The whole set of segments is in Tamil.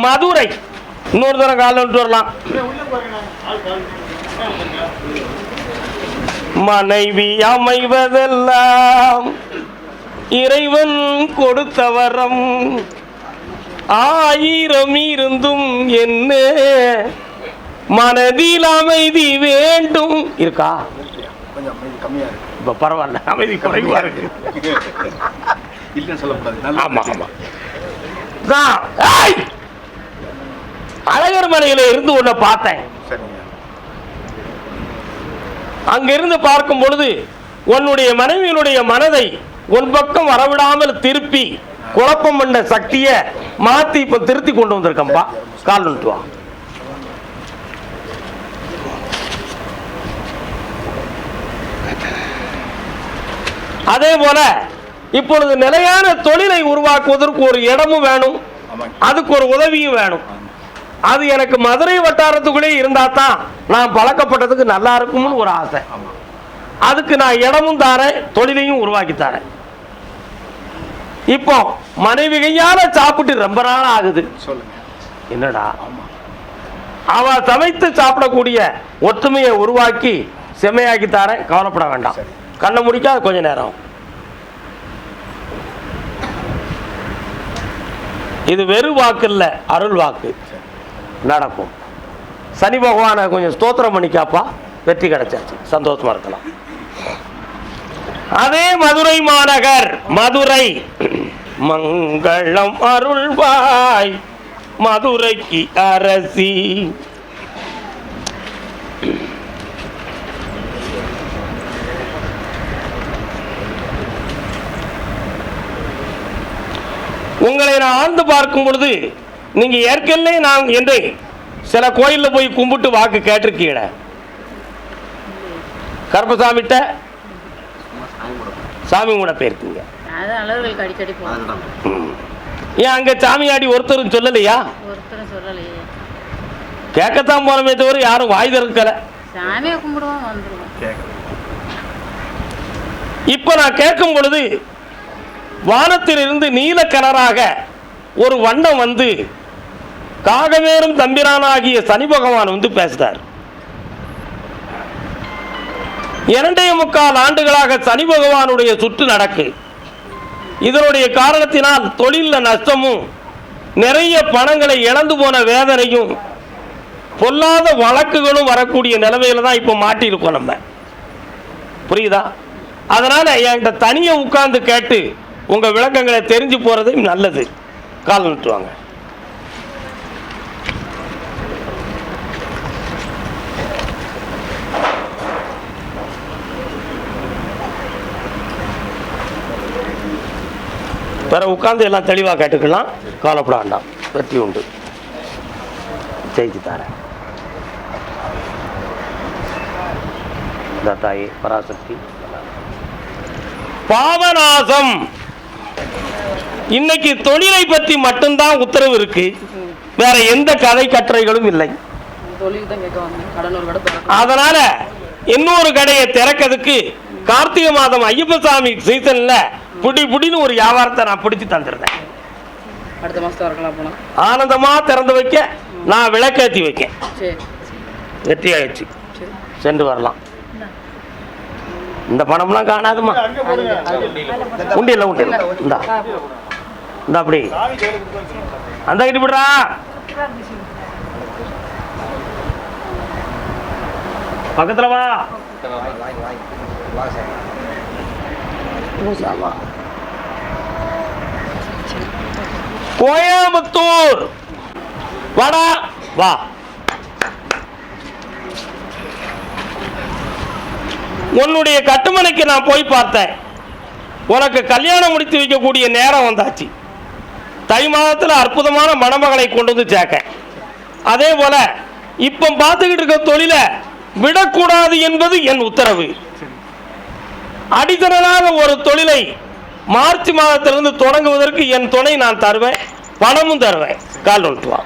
மதுரை. இன்னொரு தடவை காலைல விட்டு வரலாம். மனைவி அமைவதெல்லாம் இறைவன் கொடுத்த வரம் ஆயிரம் இருந்தும் என்ன? மனதில் அமைதி வேண்டும். இருக்கா? இப்ப பரவாயில்ல. அமைதி குறைவா இருக்கு. இல்லைன்னு சொல்லக்கூடாது. நல்லா ஆமா ஆமா. தான். அழகர் மலையில இருந்து உன்னை பார்த்தேன். அங்கிருந்து பார்க்கும் பொழுது உன்னுடைய மனைவியினுடைய மனதை உன் பக்கம் வரவிடாமல் திருப்பி குழப்பம் பண்ண சக்தியை மாத்தி இப்ப திருத்தி கொண்டு வந்திருக்கம்பா கால் வா. அதே போல இப்பொழுது நிலையான தொழிலை உருவாக்குவதற்கு ஒரு இடமும் வேணும். அதுக்கு ஒரு உதவியும் வேணும். அது எனக்கு மதுரை வட்டாரத்துக்குள்ளே இருந்தா தான் நான் பழக்கப்பட்டதுக்கு நல்லா இருக்கும்னு ஒரு ஆசை. அதுக்கு நான் இடமும் தாரேன் தொழிலையும் உருவாக்கி தரேன். இப்போ மனைவி கையால சாப்பிட்டு ரொம்ப நாள் ஆகுது. என்னடா? அவ சமைத்து சாப்பிடக்கூடிய ஒற்றுமையை உருவாக்கி செம்மையாக்கி தரேன் கவலைப்பட வேண்டாம். கண்ணை முடிக்காத கொஞ்ச நேரம். இது வெறும் வாக்கு இல்ல அருள் வாக்கு. நடக்கும். சனி பகவானை கொஞ்சம் ஸ்தோத்திரம் பண்ணிக்காப்பா வெற்றி கிடைச்சாச்சு. சந்தோஷமா இருக்கலாம். அதே மதுரை மாநகர் மதுரை. மங்களம் அருள்வாய் மதுரைக்கு அரசி. உங்களை நான் ஆழ்ந்து பார்க்கும் பொழுது நீங்க ஏற்கனவே நான் என்று சில கோயில்ல போய் கும்பிட்டு வாக்கு கேட்டிருக்கீங்க. கருப்பசாமிட்ட சாமி கூட போயிருக்கீங்க. ஏன் அங்க சாமியாடி ஒருத்தரும் சொல்லலையா? ஒருத்தரும் சொல்லலையே. கேட்கத்தான் போனமே தவிர யாரும் வாய் திறக்கல. இப்ப நான் கேட்கும் பொழுது வானத்திலிருந்து நீல கலராக ஒரு வண்ணம் வந்து காகவேறும் தம்பிரானாகிய சனி பகவான் வந்து பேசுறார். இரண்டே முக்கால் ஆண்டுகளாக சனி பகவானுடைய சுற்று நடக்கு. இதனுடைய காரணத்தினால் தொழிலில் நஷ்டமும் நிறைய பணங்களை இழந்து போன வேதனையும் பொல்லாத வழக்குகளும் வரக்கூடிய நிலைமையில தான் இப்போ மாட்டியிருக்கோம் நம்ம. புரியுதா? அதனால என்கிட்ட தனியை உட்கார்ந்து கேட்டு உங்க விளக்கங்களை தெரிஞ்சு போறது நல்லது. கால் நிட்டுவாங்க. வேற உட்கார்ந்து எல்லாம் தெளிவாக கேட்டுக்கலாம். கவலைப்பட வேண்டாம் வெற்றி உண்டு. ஜெயிச்சு தரேன். தாயே பராசக்தி. பாவநாசம் இன்னைக்கு தொழிலை பற்றி மட்டும்தான் உத்தரவு இருக்கு. வேற எந்த கதை கட்டுரைகளும் இல்லை. அதனால இன்னொரு கடையை திறக்கிறதுக்கு கார்த்திகை மாதம் ஐயப்பசாமி சீசன்ல புடி புடின்னு ஒரு வியாபாரத்தை நான் பிடிச்சு தந்துருந்தேன். அடுத்த மாதம் திறக்கலாம் போனால் ஆனந்தமா திறந்து வைக்க நான் விளக்கேத்தி வைக்கேன் சரி. வெற்றி ஆயிடுச்சு. சரி. சென்று வரலாம். இந்த பணம்லாம் காணாதுமா? உண்டியல்ல உண்டியல்ல. இந்தா. இந்த அப்படி. அந்த கிட்ட விடுறா பக்கத்துல வா. கோயம்புத்தூர். வாடா வா. உன்னுடைய கட்டுமனைக்கு நான் போய் பார்த்தேன். உனக்கு கல்யாணம் முடித்து வைக்கக்கூடிய நேரம் வந்தாச்சு. தை மாதத்தில் அற்புதமான மணமகளை கொண்டு வந்து சேர்க்க அதே போல இப்போ பார்த்துக்கிட்டு இருக்க தொழிலை விடக்கூடாது என்பது என் உத்தரவு. அடித்தனலாக ஒரு தொழிலை மார்ச் மாதத்திலிருந்து தொடங்குவதற்கு என் துணை நான் தருவேன் பணமும் தருவேன். கால் வா.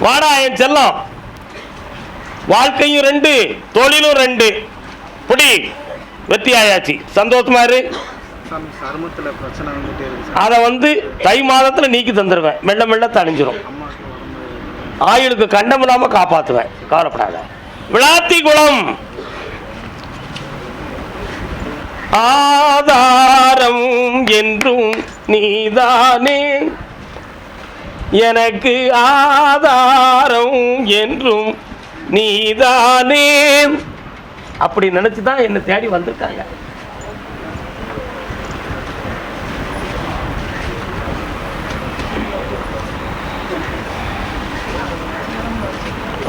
வாடா என் செல்லம். வாழ்க்கையும் ரெண்டு தொழிலும் ரெண்டு. புடி வெற்றி ஆயாச்சு சந்தோஷமா இரு. அதை வந்து தை மாதத்தில் நீக்கி தந்துடுவேன் மெல்ல மெல்ல தணிஞ்சிரும். ஆயுளுக்கு கண்டம் இல்லாமல் காப்பாற்றுவேன் கவலைப்படாத. விளாத்தி குளம் ஆதாரம் என்றும் நீதானே. எனக்கு ஆதாரம் என்றும் நீதானே. அப்படி நினச்சி தான் என்னை தேடி வந்திருக்காங்க.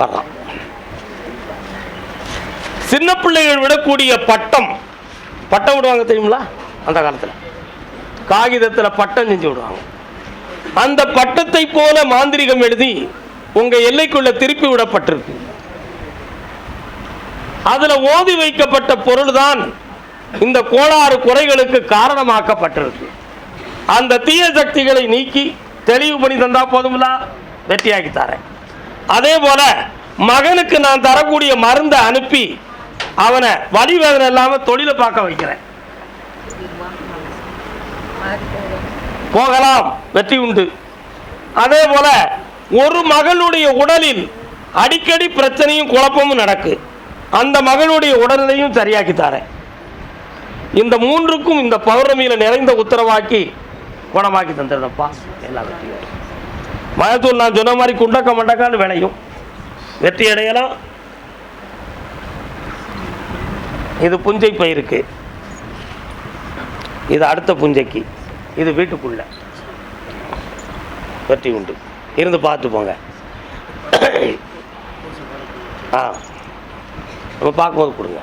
வர்றான் சின்ன பிள்ளைகள் விடக்கூடிய பட்டம் பட்டம் விடுவாங்க தெரியுங்களா அந்த காலத்தில். காகிதத்தில் பட்டம் செஞ்சு விடுவாங்க. அந்த பட்டத்தை போல மாந்திரிகம் எழுதி உங்க எல்லைக்குள்ள திருப்பி விடப்பட்டிருக்கு. அதுல ஓதி வைக்கப்பட்ட பொருள்தான் இந்த கோளாறு குறைகளுக்கு காரணமாக்கப்பட்டிருக்கு. அந்த தீய சக்திகளை நீக்கி தெளிவு பண்ணி தந்தா போதும்ல? வெற்றியாக்கி தரேன். அதே போல மகனுக்கு நான் தரக்கூடிய மருந்தை அனுப்பி அவனை வலி வேதனை இல்லாம தொழிலை பார்க்க வைக்கிறேன். போகலாம் வெற்றி உண்டு. அதே போல ஒரு மகளுடைய உடலில் அடிக்கடி பிரச்சனையும் குழப்பமும் நடக்கு. அந்த மகளுடைய உடல்நிலையும் சரியாக்கி தரேன். இந்த மூன்றுக்கும் இந்த பௌர்ணமியில நிறைந்த உத்தரவாக்கி குணமாக்கி தந்துடுறப்பா எல்லா வெற்றியும். மயத்தூள் நான் சொன்ன மாதிரி குண்டக்க மண்டக்கான்னு விளையும். வெற்றி அடையலாம். இது புஞ்சை பயிருக்கு. இது அடுத்த புஞ்சைக்கு. இது வீட்டுக்குள்ள. வெற்றி உண்டு. இருந்து பார்த்து போங்க. ஆ. நம்ம பார்க்கும்போது கொடுங்க.